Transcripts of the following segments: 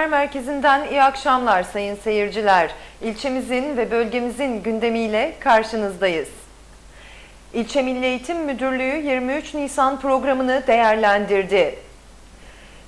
Haber merkezinden iyi akşamlar sayın seyirciler. İlçemizin ve bölgemizin gündemiyle karşınızdayız. İlçe Milli Eğitim Müdürlüğü 23 Nisan programını değerlendirdi.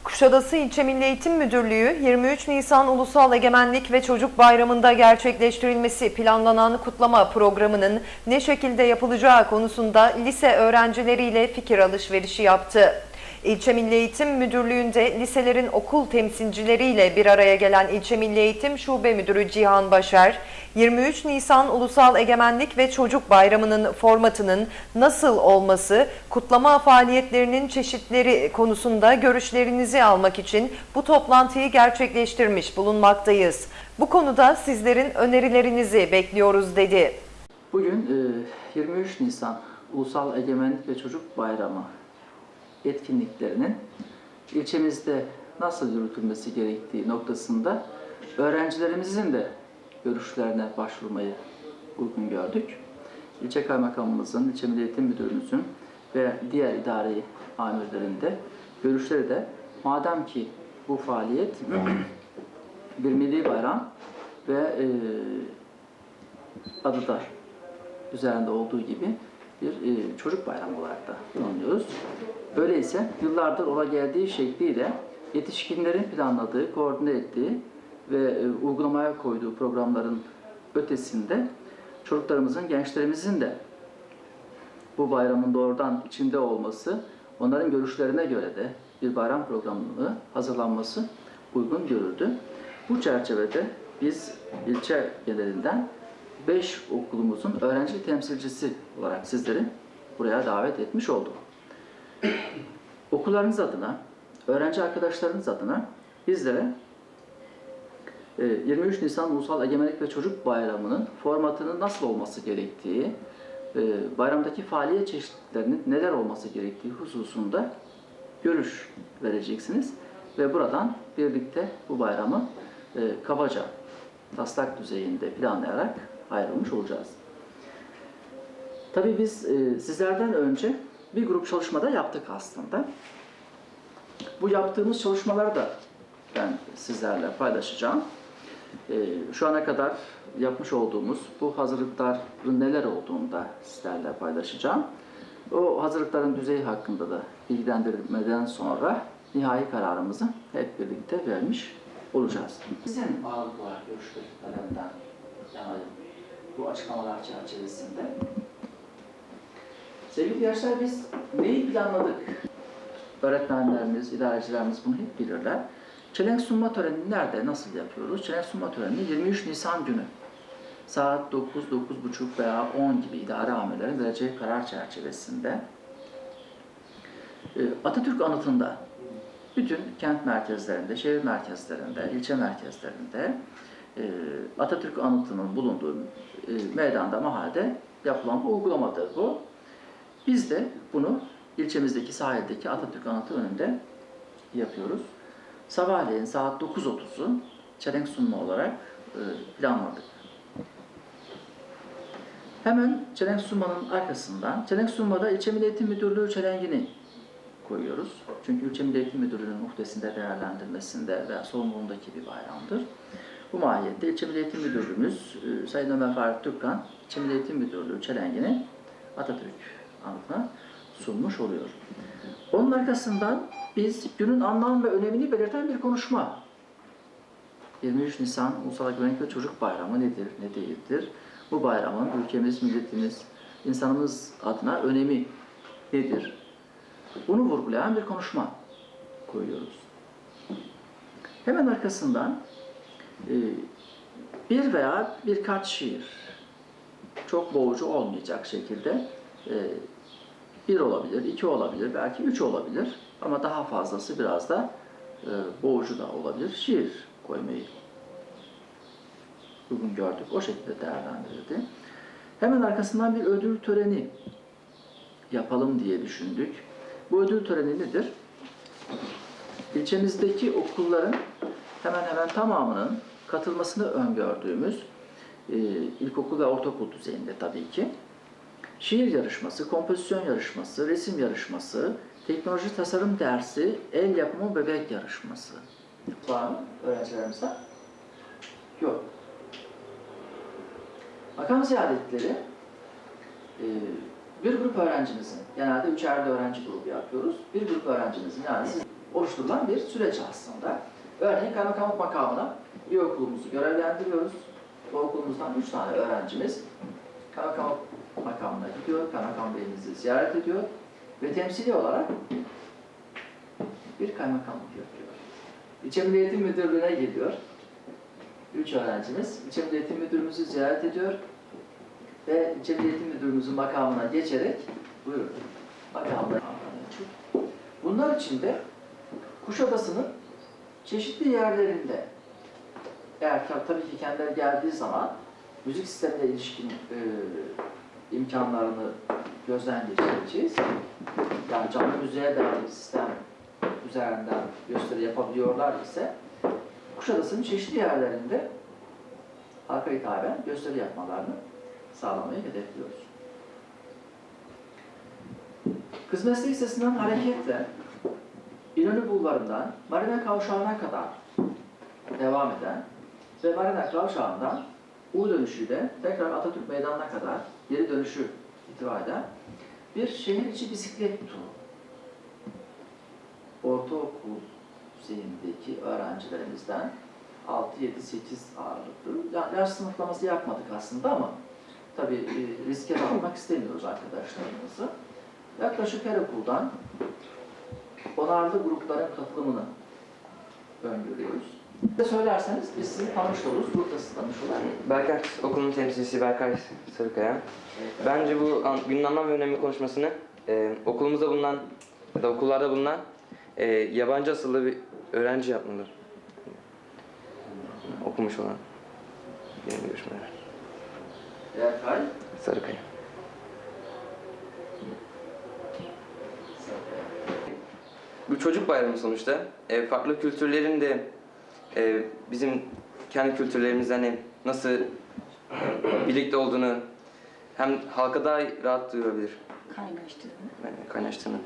Kuşadası İlçe Milli Eğitim Müdürlüğü 23 Nisan Ulusal Egemenlik ve Çocuk Bayramı'nda gerçekleştirilmesi planlanan kutlama programının ne şekilde yapılacağı konusunda lise öğrencileriyle fikir alışverişi yaptı. İlçe Milli Eğitim Müdürlüğü'nde liselerin okul temsilcileriyle bir araya gelen İlçe Milli Eğitim Şube Müdürü Cihan Başar, 23 Nisan Ulusal Egemenlik ve Çocuk Bayramı'nın formatının nasıl olması, kutlama faaliyetlerinin çeşitleri konusunda görüşlerinizi almak için bu toplantıyı gerçekleştirmiş bulunmaktayız. Bu konuda sizlerin önerilerinizi bekliyoruz dedi. Bugün e, 23 Nisan Ulusal Egemenlik ve Çocuk Bayramı etkinliklerinin ilçemizde nasıl yürütülmesi gerektiği noktasında öğrencilerimizin de görüşlerine başvurmayı uygun gördük. İlçe Kaymakamımızın, İlçe Milli Eğitim Müdürümüzün ve diğer idari amirlerin de görüşleri de madem ki bu faaliyet bir milli bayram ve e, adı da üzerinde olduğu gibi bir e, çocuk bayramı olarak da kullanıyoruz. Öyleyse yıllardır ola geldiği şekliyle yetişkinlerin planladığı, koordine ettiği ve e, uygulamaya koyduğu programların ötesinde çocuklarımızın, gençlerimizin de bu bayramın doğrudan içinde olması, onların görüşlerine göre de bir bayram programını hazırlanması uygun görüldü. Bu çerçevede biz ilçe genelinden 5 okulumuzun öğrenci temsilcisi olarak sizleri buraya davet etmiş olduk. Okullarınız adına, öğrenci arkadaşlarınız adına bizlere e, 23 Nisan Ulusal Egemenlik ve Çocuk Bayramı'nın formatının nasıl olması gerektiği, e, bayramdaki faaliyet çeşitlerinin neler olması gerektiği hususunda görüş vereceksiniz. Ve buradan birlikte bu bayramı e, kabaca taslak düzeyinde planlayarak ayrılmış olacağız. Tabii biz e, sizlerden önce bir grup çalışmada yaptık aslında. Bu yaptığımız çalışmaları da ben sizlerle paylaşacağım. E, şu ana kadar yapmış olduğumuz bu hazırlıkların neler olduğunu da sizlerle paylaşacağım. O hazırlıkların düzeyi hakkında da bilgilendirmeden sonra nihai kararımızı hep birlikte vermiş olacağız. Sizin ağırlık olarak yanayım bu açıklamalar çerçevesinde. Sevgili gençler biz neyi planladık? Öğretmenlerimiz, idarecilerimiz bunu hep bilirler. Çelenk sunma törenini nerede, nasıl yapıyoruz? Çelenk sunma törenini 23 Nisan günü saat 9, 9.30 veya 10 gibi idare amirlerin vereceği karar çerçevesinde e, Atatürk anıtında bütün kent merkezlerinde, şehir merkezlerinde, ilçe merkezlerinde e, Atatürk anıtının bulunduğu e, meydanda, mahallede yapılan bir uygulamadır bu. Biz de bunu ilçemizdeki sahildeki Atatürk anıtı önünde yapıyoruz. Sabahleyin saat 9.30'u çelenk sunma olarak e, planladık. Hemen çelenk sunmanın arkasından, çelenk sunmada İlçe Milli Eğitim Müdürlüğü çelengini koyuyoruz. Çünkü İlçe Milli Eğitim Müdürlüğü'nün muhtesinde değerlendirmesinde ve sorumluluğundaki bir bayramdır. Bu mahiyette İlçe Milli Eğitim Müdürlüğümüz e, Sayın Ömer Faruk Türkkan, İlçe Milli Eğitim Müdürlüğü çelengini Atatürk anıtına sunmuş oluyor. Onun arkasından biz günün anlam ve önemini belirten bir konuşma 23 Nisan Ulusal Güvenlik ve Çocuk Bayramı nedir, ne değildir? Bu bayramın ülkemiz, milletimiz, insanımız adına önemi nedir? Bunu vurgulayan bir konuşma koyuyoruz. Hemen arkasından bir veya birkaç şiir, çok boğucu olmayacak şekilde e, bir olabilir, iki olabilir, belki üç olabilir ama daha fazlası biraz da e, boğucu da olabilir. Şiir koymayı uygun gördük. O şekilde değerlendirildi. Hemen arkasından bir ödül töreni yapalım diye düşündük. Bu ödül töreni nedir? İlçemizdeki okulların hemen hemen tamamının katılmasını öngördüğümüz e, ilkokul ve ortaokul düzeyinde tabii ki şiir yarışması, kompozisyon yarışması, resim yarışması, teknoloji tasarım dersi, el yapımı bebek yarışması Var mı öğrencilerimizden? Yok. Makam ziyaretleri e, bir grup öğrencimizin, genelde üçerli öğrenci grubu yapıyoruz. Bir grup öğrencimizin yani oluşturulan bir süreç aslında. Örneğin kaymakamlık makamına bir okulumuzu görevlendiriyoruz. Bu okulumuzdan üç tane öğrencimiz kaymakamlık makamına gidiyor, kaymakam beyimizi ziyaret ediyor ve temsili olarak bir kaymakamlık yapıyor. İlçe Milli Eğitim Müdürlüğü'ne geliyor. Üç öğrencimiz İlçe Eğitim Müdürümüzü ziyaret ediyor ve İlçe Eğitim Müdürümüzün makamına geçerek buyurun makamına. Bunlar içinde Kuşadası'nın çeşitli yerlerinde eğer tab- tabii ki kendileri geldiği zaman müzik sistemine ilişkin e, imkanlarını gözden geçireceğiz. Yani canlı müziğe dair sistem üzerinden gösteri yapabiliyorlar ise Kuşadası'nın çeşitli yerlerinde halka hitaben gösteri yapmalarını sağlamayı hedefliyoruz. Kız Meslek Lisesi'nden hareketle İnönü Bulvarı'ndan Marina Kavşağı'na kadar devam eden Marina Kavşağı'ndan U dönüşüyle tekrar Atatürk Meydanı'na kadar geri dönüşü itibar eden bir şehir içi bisiklet turu. Ortaokul düzeyindeki öğrencilerimizden 6, 7, 8 ağırlıklı. Yani yaş sınıflaması yapmadık aslında ama tabii e, riske almak istemiyoruz arkadaşlarımızı. Yaklaşık her okuldan onarlı grupların katılımını öngörüyoruz. Ne söylerseniz biz sizi tanış oluruz, burada sizi tanış olur. Berkay okulun temsilcisi Berkay Sarıkaya. Bence bu an, günün anlam ve önemi konuşmasını e, okulumuzda bulunan ya da okullarda bulunan e, yabancı asıllı bir öğrenci yapmalı. Okumuş olan. Benim görüşmeler. Berkay, Sarıkaya. Bu çocuk bayramı sonuçta. E, farklı kültürlerin de e, bizim kendi kültürlerimizden hani nasıl birlikte olduğunu hem halka daha rahat duyurabilir. kaynaştığını. Yani kaynaştığını.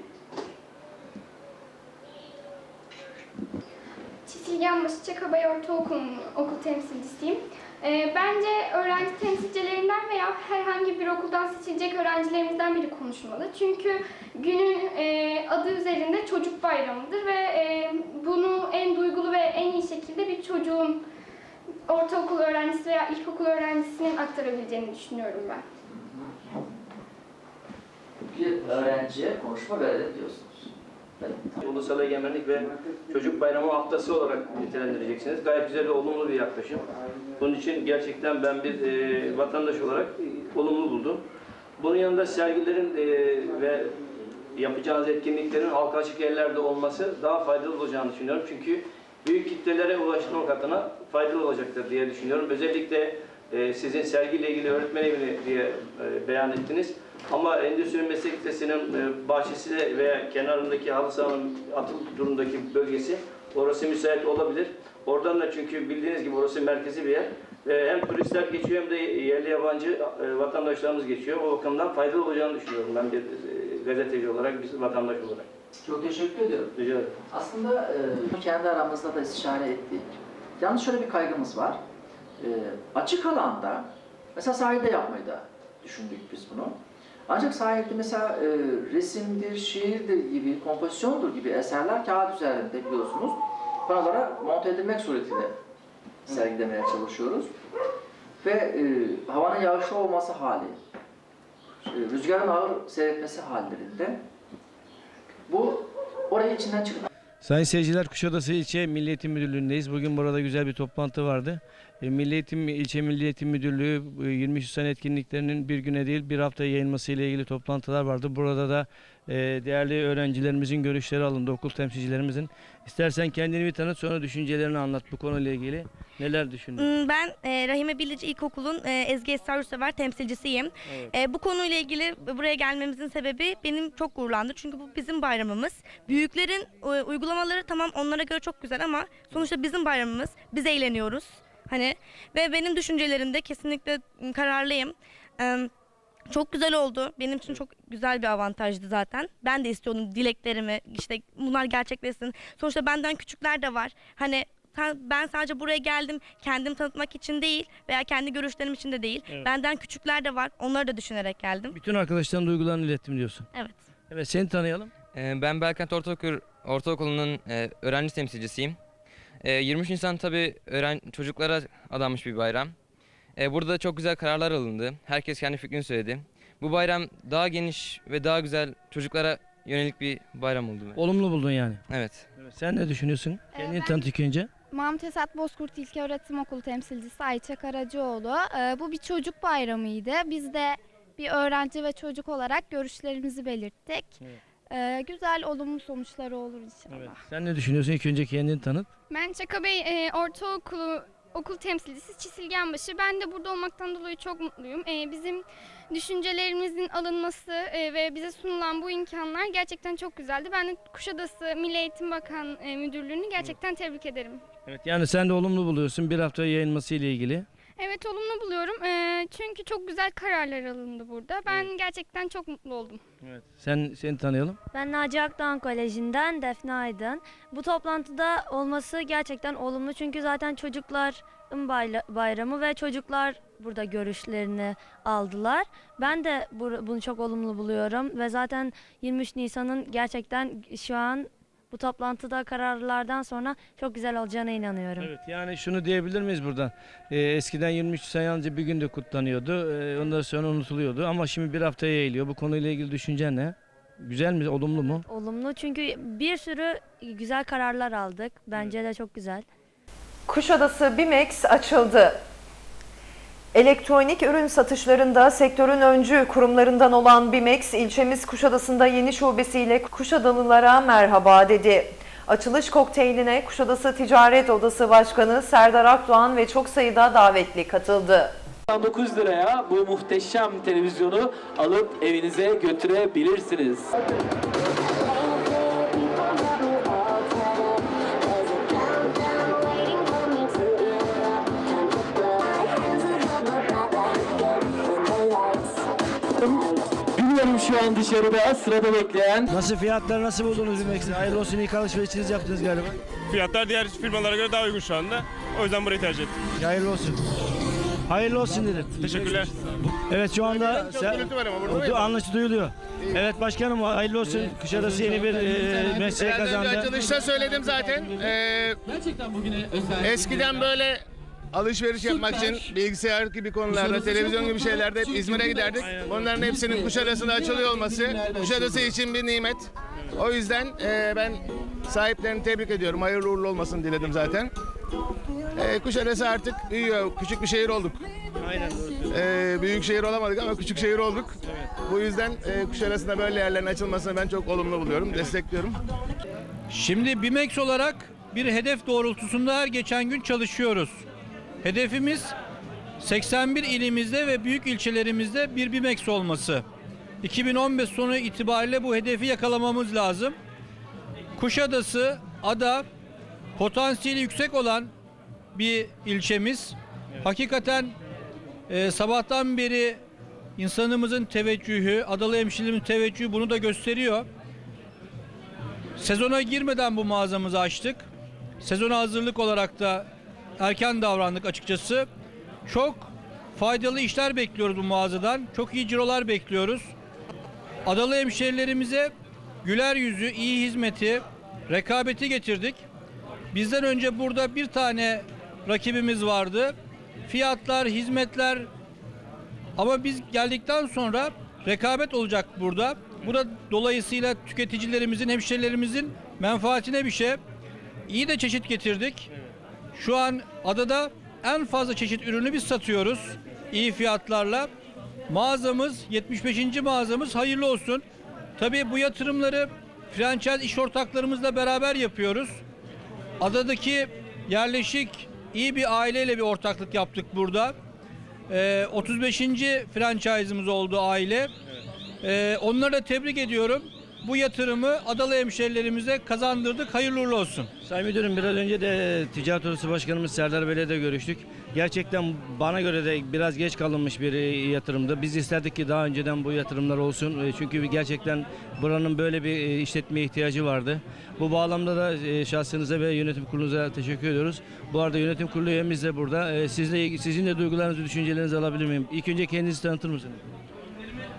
Çisilgen Başı Çakabay Ortaokulu'nun okul temsilcisiyim. Ee, bence öğrenci temsilcilerinden veya herhangi bir okuldan seçilecek öğrencilerimizden biri konuşmalı. Çünkü günün e, adı üzerinde çocuk bayramıdır ve e, bunu en duygulu ve en iyi şekilde bir çocuğun ortaokul öğrencisi veya ilkokul öğrencisinin aktarabileceğini düşünüyorum ben. bir öğrenciye konuşma verelim diyorsunuz. Ulusal Egemenlik ve Çocuk Bayramı haftası olarak nitelendireceksiniz. Gayet güzel ve olumlu bir yaklaşım. Bunun için gerçekten ben bir e, vatandaş olarak olumlu buldum. Bunun yanında sergilerin e, ve yapacağınız etkinliklerin halka açık yerlerde olması daha faydalı olacağını düşünüyorum. Çünkü büyük kitlelere ulaştırmak adına faydalı olacaktır diye düşünüyorum. Özellikle e, sizin sergiyle ilgili öğretmen evini diye e, beyan ettiniz. Ama Endüstri Meslek Lisesi'nin e, bahçesi veya kenarındaki halı sahanın atıl durumdaki bölgesi orası müsait olabilir. Oradan da çünkü bildiğiniz gibi orası merkezi bir yer. Ve hem turistler geçiyor hem de yerli yabancı e, vatandaşlarımız geçiyor. O bakımdan faydalı olacağını düşünüyorum ben bir e, gazeteci olarak, bir vatandaş olarak. Çok teşekkür ediyorum. Rica ederim. Aslında e, kendi aramızda da istişare ettik. Yalnız şöyle bir kaygımız var. E, açık alanda, mesela sahilde yapmayı da düşündük biz bunu. Ancak sahilde mesela e, resimdir, şiirdir gibi, kompozisyondur gibi eserler kağıt üzerinde biliyorsunuz. Panolara monte edilmek suretiyle sergilemeye çalışıyoruz. Ve e, havanın yağışlı olması hali, e, rüzgarın ağır seyretmesi hallerinde bu orayı içinden çıkıyor. Sayın seyirciler Kuşadası İlçe Milli Eğitim Müdürlüğü'ndeyiz. Bugün burada güzel bir toplantı vardı. E, Milli Eğitim İlçe Milli Eğitim Müdürlüğü e, 23 sene etkinliklerinin bir güne değil bir hafta yayılması ile ilgili toplantılar vardı. Burada da e, değerli öğrencilerimizin görüşleri alındı, okul temsilcilerimizin. İstersen kendini bir tanıt sonra düşüncelerini anlat bu konuyla ilgili. Neler düşündün? Hmm, Ben e, Rahime Bilici İlkokulu'nun e, Ezgi Esra Yurtsever temsilcisiyim. Evet. E, bu konuyla ilgili buraya gelmemizin sebebi benim çok gururlandı. Çünkü bu bizim bayramımız. Büyüklerin e, uygulamaları tamam onlara göre çok güzel ama sonuçta bizim bayramımız. Biz eğleniyoruz. Hani ve benim düşüncelerimde kesinlikle kararlıyım. E, çok güzel oldu. Benim için çok güzel bir avantajdı zaten. Ben de istiyordum dileklerimi işte bunlar gerçekleşsin. Sonuçta benden küçükler de var. Hani ben sadece buraya geldim kendim tanıtmak için değil veya kendi görüşlerim için de değil. Evet. Benden küçükler de var. Onları da düşünerek geldim. Bütün arkadaşların duygularını ilettim diyorsun. Evet. Evet seni tanıyalım. Ee, Ben Belkent Ortaokul, Ortaokulu'nun e, öğrenci temsilcisiyim. E, 23 Nisan tabii öğren çocuklara adanmış bir bayram. E, Burada çok güzel kararlar alındı. Herkes kendi fikrini söyledi. Bu bayram daha geniş ve daha güzel çocuklara yönelik bir bayram oldu. Olumlu buldun yani. Evet. Evet, sen ne düşünüyorsun? Kendini ben- tanıt ilk önce. Mahmut Esat Bozkurt İlköğretim Okulu temsilcisi Ayça Karacaoğlu. Ee, bu bir çocuk bayramıydı. Biz de bir öğrenci ve çocuk olarak görüşlerimizi belirttik. Evet. Ee, güzel, olumlu sonuçları olur inşallah. Evet. Sen ne düşünüyorsun? İlk önce kendini tanıt. Ben Çakabey e, Ortaokulu okul temsilcisi Çisilgenbaşı. Ben de burada olmaktan dolayı çok mutluyum. E, bizim düşüncelerimizin alınması e, ve bize sunulan bu imkanlar gerçekten çok güzeldi. Ben de Kuşadası Milli Eğitim Bakan e, Müdürlüğü'nü gerçekten tebrik ederim. Evet yani sen de olumlu buluyorsun bir hafta yayılması ile ilgili. Evet olumlu buluyorum. E, çünkü çok güzel kararlar alındı burada. Ben gerçekten çok mutlu oldum. Evet. Sen seni tanıyalım. Ben Naci Akdoğan Koleji'nden Defne Aydın. Bu toplantıda olması gerçekten olumlu çünkü zaten çocukların bayramı ve çocuklar burada görüşlerini aldılar. Ben de bu- bunu çok olumlu buluyorum ve zaten 23 Nisan'ın gerçekten şu an bu toplantıda kararlardan sonra çok güzel olacağına inanıyorum. Evet yani şunu diyebilir miyiz buradan? Ee, eskiden 23 Nisan yalnızca bir günde kutlanıyordu. Ee, ondan sonra unutuluyordu ama şimdi bir haftaya yayılıyor. Bu konuyla ilgili düşüncen ne? Güzel mi? Olumlu mu? Olumlu çünkü bir sürü güzel kararlar aldık. Bence de çok güzel. Kuşadası BİMEX açıldı. Elektronik ürün satışlarında sektörün öncü kurumlarından olan BİMEX ilçemiz Kuşadası'nda yeni şubesiyle Kuşadalılara merhaba dedi. Açılış kokteyline Kuşadası Ticaret Odası Başkanı Serdar Akdoğan ve çok sayıda davetli katıldı. 9 liraya bu muhteşem televizyonu alıp evinize götürebilirsiniz. Biliyorum şu an dışarıda sırada bekleyen Nasıl fiyatlar nasıl buldunuz BİMEX'i? Hayırlı olsun ilk alışverişinizi yaptınız galiba. Fiyatlar diğer firmalara göre daha uygun şu anda. O yüzden burayı tercih ettim. Hayırlı olsun. Hayırlı olsun dedim. Teşekkürler. Evet şu anda mi? anlaşıldı duyuluyor. Evet başkanım hayırlı olsun. Kuşadası yeni bir e, önce kazandı. açılışta söyledim zaten. Ee, gerçekten bugüne özel eskiden böyle alışveriş yapmak için bilgisayar gibi konularda, televizyon gibi şeylerde hep İzmir'e giderdik. Bunların hepsinin Kuşadası'nda açılıyor olması Kuşadası için bir nimet. O yüzden e, ben sahiplerini tebrik ediyorum. Hayırlı uğurlu olmasını diledim zaten. E, Kuşadası artık büyüyor. Küçük bir şehir olduk. Aynen doğru. E, büyük şehir olamadık ama küçük şehir olduk. Bu yüzden e, Kuşadası'nda böyle yerlerin açılmasını ben çok olumlu buluyorum. Destekliyorum. Şimdi BİMEX olarak bir hedef doğrultusunda her geçen gün çalışıyoruz. Hedefimiz 81 ilimizde ve büyük ilçelerimizde bir BİMEX olması. 2015 sonu itibariyle bu hedefi yakalamamız lazım. Kuşadası, ada potansiyeli yüksek olan bir ilçemiz. Hakikaten e, sabahtan beri insanımızın teveccühü, adalı hemşirerimizin teveccühü bunu da gösteriyor. Sezona girmeden bu mağazamızı açtık. Sezona hazırlık olarak da erken davrandık açıkçası. Çok faydalı işler bekliyoruz bu mağazadan. Çok iyi cirolar bekliyoruz. Adalı hemşerilerimize güler yüzü, iyi hizmeti, rekabeti getirdik. Bizden önce burada bir tane rakibimiz vardı. Fiyatlar, hizmetler ama biz geldikten sonra rekabet olacak burada. Bu da dolayısıyla tüketicilerimizin, hemşerilerimizin menfaatine bir şey. İyi de çeşit getirdik. Şu an adada en fazla çeşit ürünü biz satıyoruz. iyi fiyatlarla. Mağazamız, 75. mağazamız hayırlı olsun. Tabii bu yatırımları franchise iş ortaklarımızla beraber yapıyoruz. Adadaki yerleşik iyi bir aileyle bir ortaklık yaptık burada. Ee, 35. franchise'ımız oldu aile. Ee, onları da tebrik ediyorum. Bu yatırımı Adalı hemşerilerimize kazandırdık. Hayırlı uğurlu olsun. Sayın Müdürüm biraz önce de Ticaret Odası Başkanımız Serdar Bey'le de görüştük. Gerçekten bana göre de biraz geç kalınmış bir e, yatırımdı. Biz isterdik ki daha önceden bu yatırımlar olsun. E, Çünkü gerçekten buranın böyle bir e, işletmeye ihtiyacı vardı. Bu bağlamda da e, şahsınıza ve yönetim kurulunuza teşekkür ediyoruz. Bu arada yönetim kurulu üyemiz de burada. E, Siz de, sizin de duygularınızı, düşüncelerinizi alabilir miyim? İlk önce kendinizi tanıtır mısınız?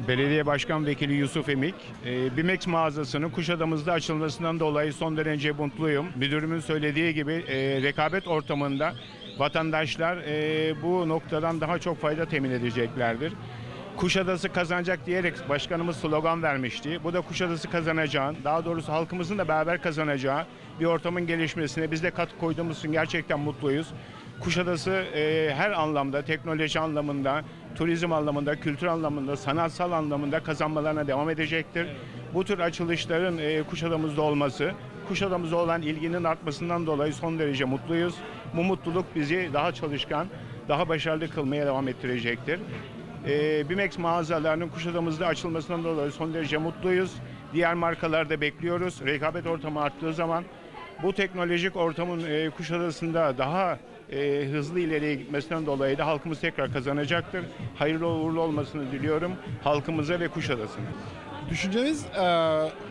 Belediye Başkan Vekili Yusuf Emik, e, Bimex mağazasının Kuşadamız'da açılmasından dolayı son derece mutluyum. Müdürümün söylediği gibi e, rekabet ortamında vatandaşlar e, bu noktadan daha çok fayda temin edeceklerdir. Kuşadası kazanacak diyerek başkanımız slogan vermişti. Bu da Kuşadası kazanacağın, daha doğrusu halkımızın da beraber kazanacağı bir ortamın gelişmesine biz de katkı koyduğumuz için gerçekten mutluyuz. Kuşadası e, her anlamda, teknoloji anlamında, turizm anlamında, kültür anlamında, sanatsal anlamında kazanmalarına devam edecektir. Bu tür açılışların e, Kuşadamızda olması, Kuşadamızda olan ilginin artmasından dolayı son derece mutluyuz. Bu mutluluk bizi daha çalışkan, daha başarılı kılmaya devam ettirecektir. E, Bimex mağazalarının Kuşadamızda açılmasından dolayı son derece mutluyuz. Diğer markalarda bekliyoruz. Rekabet ortamı arttığı zaman bu teknolojik ortamın e, Kuşadası'nda daha e, hızlı ileriye gitmesinden dolayı da halkımız tekrar kazanacaktır. Hayırlı uğurlu olmasını diliyorum halkımıza ve Kuşadası'na. Düşüncemiz e,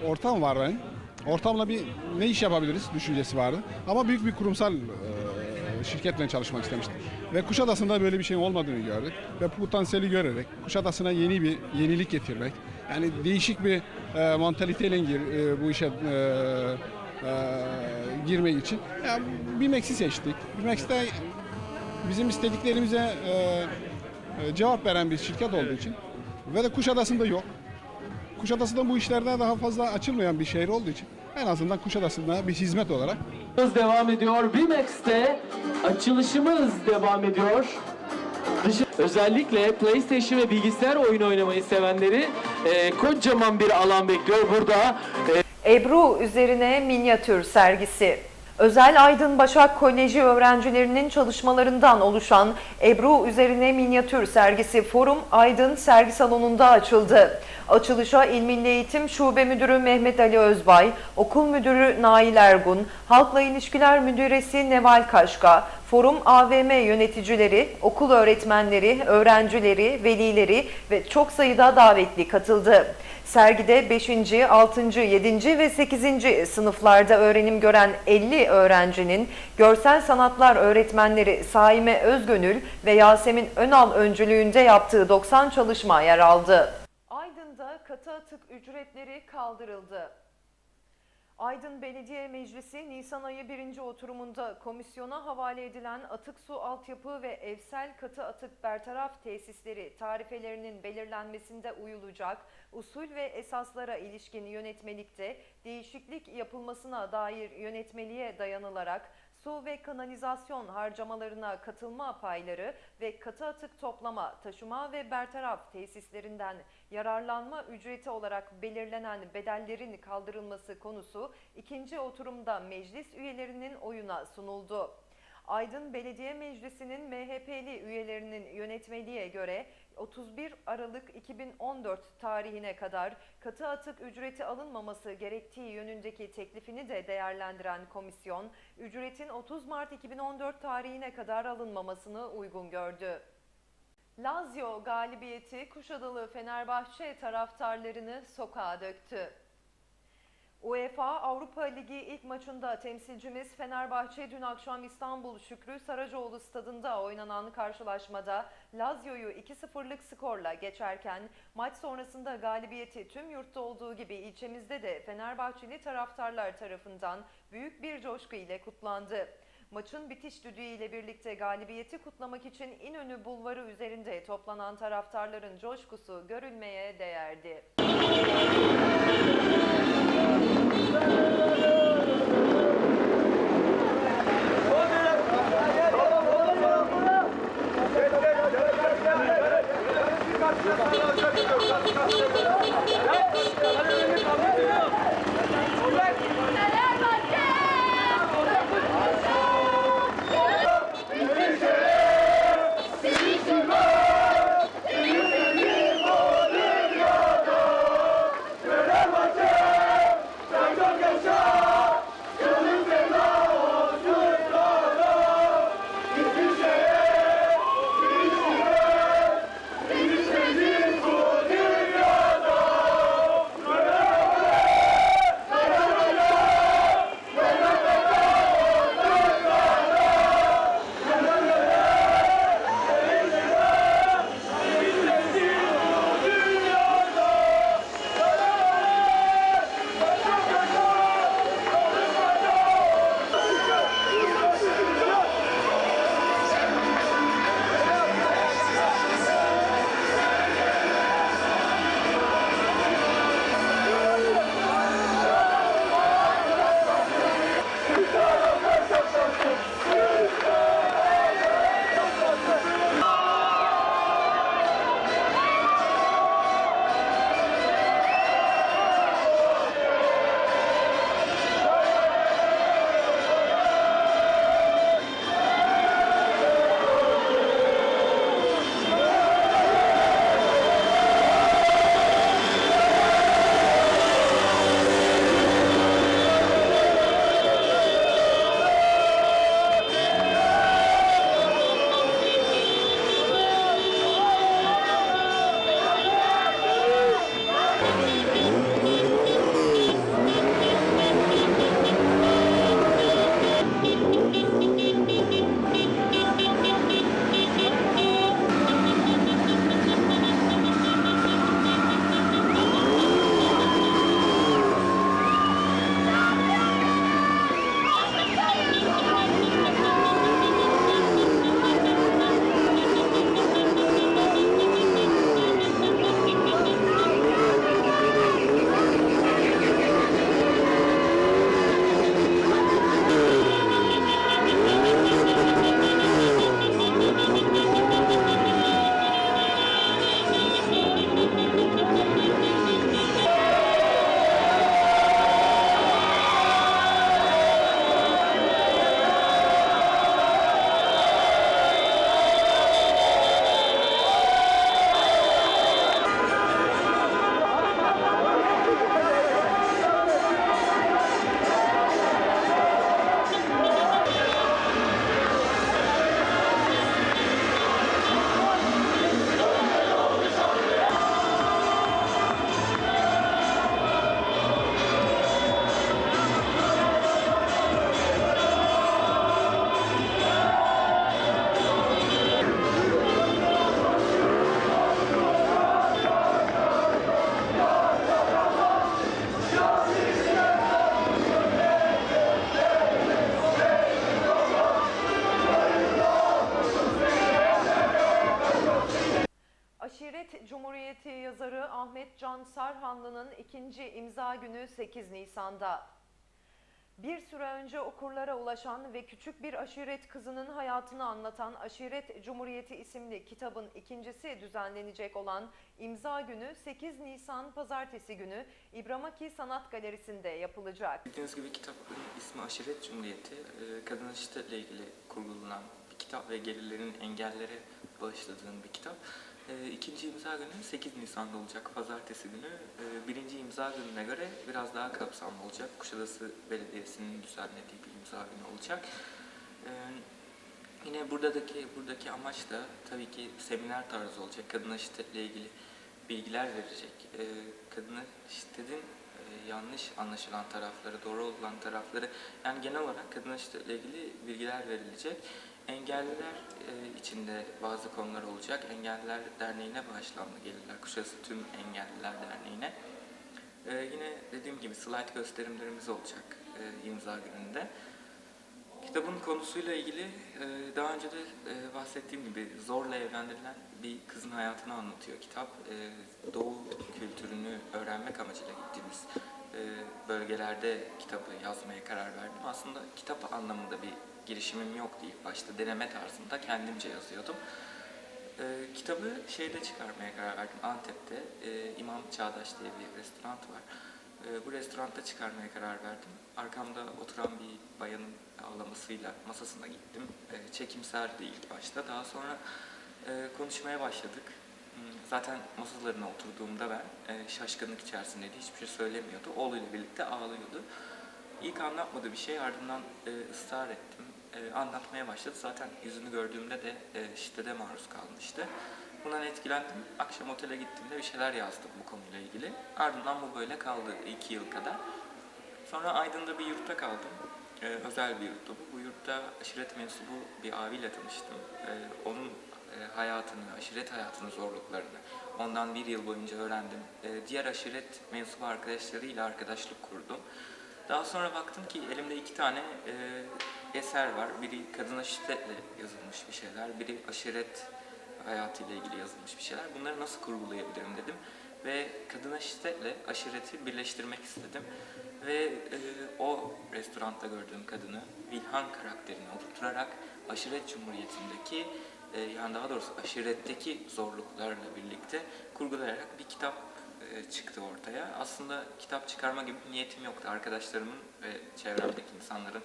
ortam var benim. Ortamla bir ne iş yapabiliriz düşüncesi vardı. Ama büyük bir kurumsal e, şirketle çalışmak istemiştim. Ve Kuşadası'nda böyle bir şeyin olmadığını gördük. Ve bu potansiyeli görerek Kuşadası'na yeni bir yenilik getirmek. Yani değişik bir e, mantaliteyle gir, e, bu işe e, e, girmek için. Yani BİMEX'i seçtik. BİMEX'te bizim istediklerimize e, e, cevap veren bir şirket olduğu için ve de Kuşadası'nda yok. Kuşadası'nda bu işlerde daha fazla açılmayan bir şehir olduğu için en azından Kuşadası'nda bir hizmet olarak devam ediyor. Bimex'te açılışımız devam ediyor. Dışı- Özellikle PlayStation ve bilgisayar oyunu oynamayı sevenleri e, kocaman bir alan bekliyor. Burada e, Ebru üzerine minyatür sergisi. Özel Aydın Başak Koleji öğrencilerinin çalışmalarından oluşan Ebru üzerine minyatür sergisi Forum Aydın Sergi Salonu'nda açıldı. Açılışa İl Milli Eğitim Şube Müdürü Mehmet Ali Özbay, Okul Müdürü Nail Ergun, Halkla İlişkiler Müdüresi Neval Kaşka, Forum AVM yöneticileri, okul öğretmenleri, öğrencileri, velileri ve çok sayıda davetli katıldı. Sergide 5. 6. 7. ve 8. sınıflarda öğrenim gören 50 öğrencinin görsel sanatlar öğretmenleri Saime Özgönül ve Yasemin Önal öncülüğünde yaptığı 90 çalışma yer aldı. Aydın'da katı atık ücretleri kaldırıldı. Aydın Belediye Meclisi Nisan ayı birinci oturumunda komisyona havale edilen atık su altyapı ve evsel katı atık bertaraf tesisleri tarifelerinin belirlenmesinde uyulacak usul ve esaslara ilişkin yönetmelikte değişiklik yapılmasına dair yönetmeliğe dayanılarak su ve kanalizasyon harcamalarına katılma payları ve katı atık toplama, taşıma ve bertaraf tesislerinden yararlanma ücreti olarak belirlenen bedellerin kaldırılması konusu ikinci oturumda meclis üyelerinin oyuna sunuldu. Aydın Belediye Meclisi'nin MHP'li üyelerinin yönetmeliğe göre 31 Aralık 2014 tarihine kadar katı atık ücreti alınmaması gerektiği yönündeki teklifini de değerlendiren komisyon, ücretin 30 Mart 2014 tarihine kadar alınmamasını uygun gördü. Lazio galibiyeti Kuşadalı Fenerbahçe taraftarlarını sokağa döktü. UEFA Avrupa Ligi ilk maçında temsilcimiz Fenerbahçe dün akşam İstanbul Şükrü Saracoğlu stadında oynanan karşılaşmada Lazio'yu 2-0'lık skorla geçerken maç sonrasında galibiyeti tüm yurtta olduğu gibi ilçemizde de Fenerbahçeli taraftarlar tarafından büyük bir coşku ile kutlandı. Maçın bitiş düdüğü ile birlikte galibiyeti kutlamak için İnönü Bulvarı üzerinde toplanan taraftarların coşkusu görülmeye değerdi. Thank you. İkinci imza günü 8 Nisan'da. Bir süre önce okurlara ulaşan ve küçük bir aşiret kızının hayatını anlatan Aşiret Cumhuriyeti isimli kitabın ikincisi düzenlenecek olan imza günü 8 Nisan Pazartesi günü İbramaki Sanat Galerisi'nde yapılacak. Bildiğiniz gibi kitabın ismi Aşiret Cumhuriyeti. Ee, Kadın şiddetle ilgili kurgulanan bir kitap ve gelirlerin engellere bağışladığım bir kitap. Ee, İkinci imza günü 8 Nisan'da olacak, pazartesi günü. Ee, Birinci imza gününe göre biraz daha kapsamlı olacak. Kuşadası Belediyesi'nin düzenlediği bir imza günü olacak. Ee, Yine buradaki buradaki amaç da tabii ki seminer tarzı olacak. Kadına şiddetle ilgili bilgiler verecek. Ee, kadına şiddetin e, yanlış anlaşılan tarafları, doğru olan tarafları yani genel olarak kadına şiddetle ilgili bilgiler verilecek. Engelliler e, içinde bazı konular olacak. Engelliler Derneği'ne bağışlanma gelirler. Kuşadası Tüm Engelliler Derneği'ne. Ee, yine dediğim gibi slide gösterimlerimiz olacak e, imza gününde. Kitabın konusuyla ilgili e, daha önce de e, bahsettiğim gibi zorla evlendirilen bir kızın hayatını anlatıyor kitap. E, Doğu kültürünü öğrenmek amacıyla gittiğimiz e, bölgelerde kitabı yazmaya karar verdim. Aslında kitap anlamında bir girişimim yoktu ilk başta. Deneme tarzında kendimce yazıyordum. E, kitabı şeyde çıkarmaya karar verdim. Antep'te e, İmam Çağdaş diye bir restoran var. E, bu restoranda çıkarmaya karar verdim. Arkamda oturan bir bayanın ağlamasıyla masasına gittim. E, çekimserdi ilk başta. Daha sonra e, konuşmaya başladık. Hmm, Zaten masalarına oturduğumda ben e, şaşkınlık içerisindeydi. Hiçbir şey söylemiyordu. Oğluyla birlikte ağlıyordu. İlk anlatmadığı bir şey ardından e, ısrar ettim. E, anlatmaya başladı. Zaten yüzünü gördüğümde de e, şiddete maruz kalmıştı. Bundan etkilendim. Akşam otele gittiğimde bir şeyler yazdım bu konuyla ilgili. Ardından bu böyle kaldı iki yıl kadar. Sonra Aydın'da bir yurtta kaldım. Ee, özel bir yurttu bu. Bu yurtta aşiret mensubu bir abiyle tanıştım. Ee, onun e, hayatını, aşiret hayatının zorluklarını ondan bir yıl boyunca öğrendim. Ee, diğer aşiret mensubu arkadaşlarıyla arkadaşlık kurdum. Daha sonra baktım ki elimde iki tane e, eser var. Biri kadına şiddetle yazılmış bir şeyler, biri aşiret hayatıyla ilgili yazılmış bir şeyler. Bunları nasıl kurgulayabilirim dedim ve kadına şiddetle aşireti birleştirmek istedim. Ve e, o restoranda gördüğüm kadını Vilhan karakterini oturtarak aşiret cumhuriyetindeki e, yani daha doğrusu aşiretteki zorluklarla birlikte kurgulayarak bir kitap e, çıktı ortaya. Aslında kitap çıkarma gibi bir niyetim yoktu. Arkadaşlarımın ve çevremdeki insanların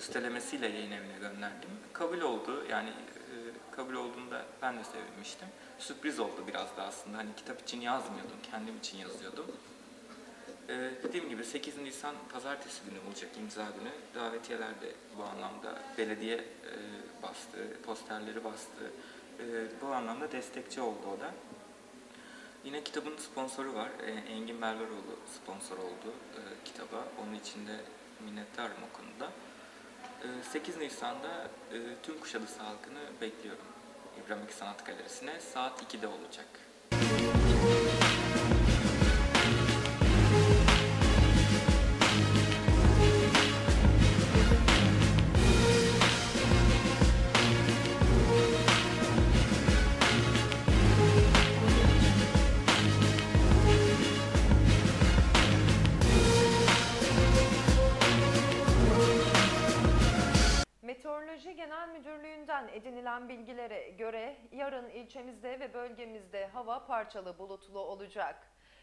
üstelemesiyle yayın evine gönderdim. Kabul oldu. Yani e, kabul olduğunda ben de sevinmiştim. Sürpriz oldu biraz da aslında. Hani kitap için yazmıyordum, kendim için yazıyordum. Ee, dediğim gibi 8 Nisan pazartesi günü olacak imza günü. Davetiyeler de bu anlamda belediye e, bastı, posterleri bastı. E, bu anlamda destekçi oldu o da. Yine kitabın sponsoru var. E, Engin Berberoğlu sponsor oldu e, kitaba. Onun için de minnettarım o konuda. E, 8 Nisan'da e, tüm Kuşadası halkını bekliyorum. İbrahim Sanat Galerisi'ne saat 2'de olacak. Meteoroloji Müdürlüğü'nden edinilen bilgilere göre yarın ilçemizde ve bölgemizde hava parçalı bulutlu olacak.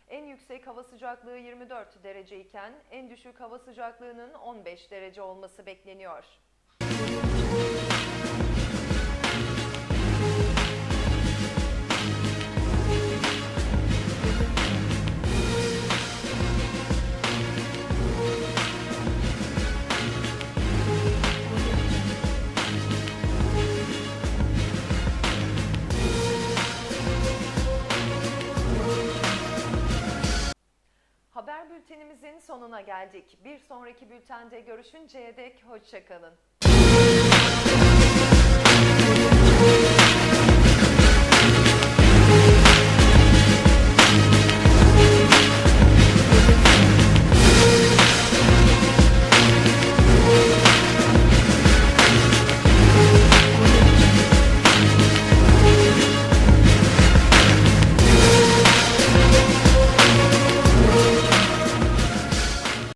En yüksek hava sıcaklığı 24 derece iken en düşük hava sıcaklığının 15 derece olması bekleniyor. Haber bültenimizin sonuna geldik. Bir sonraki bültende görüşünceye dek hoşçakalın.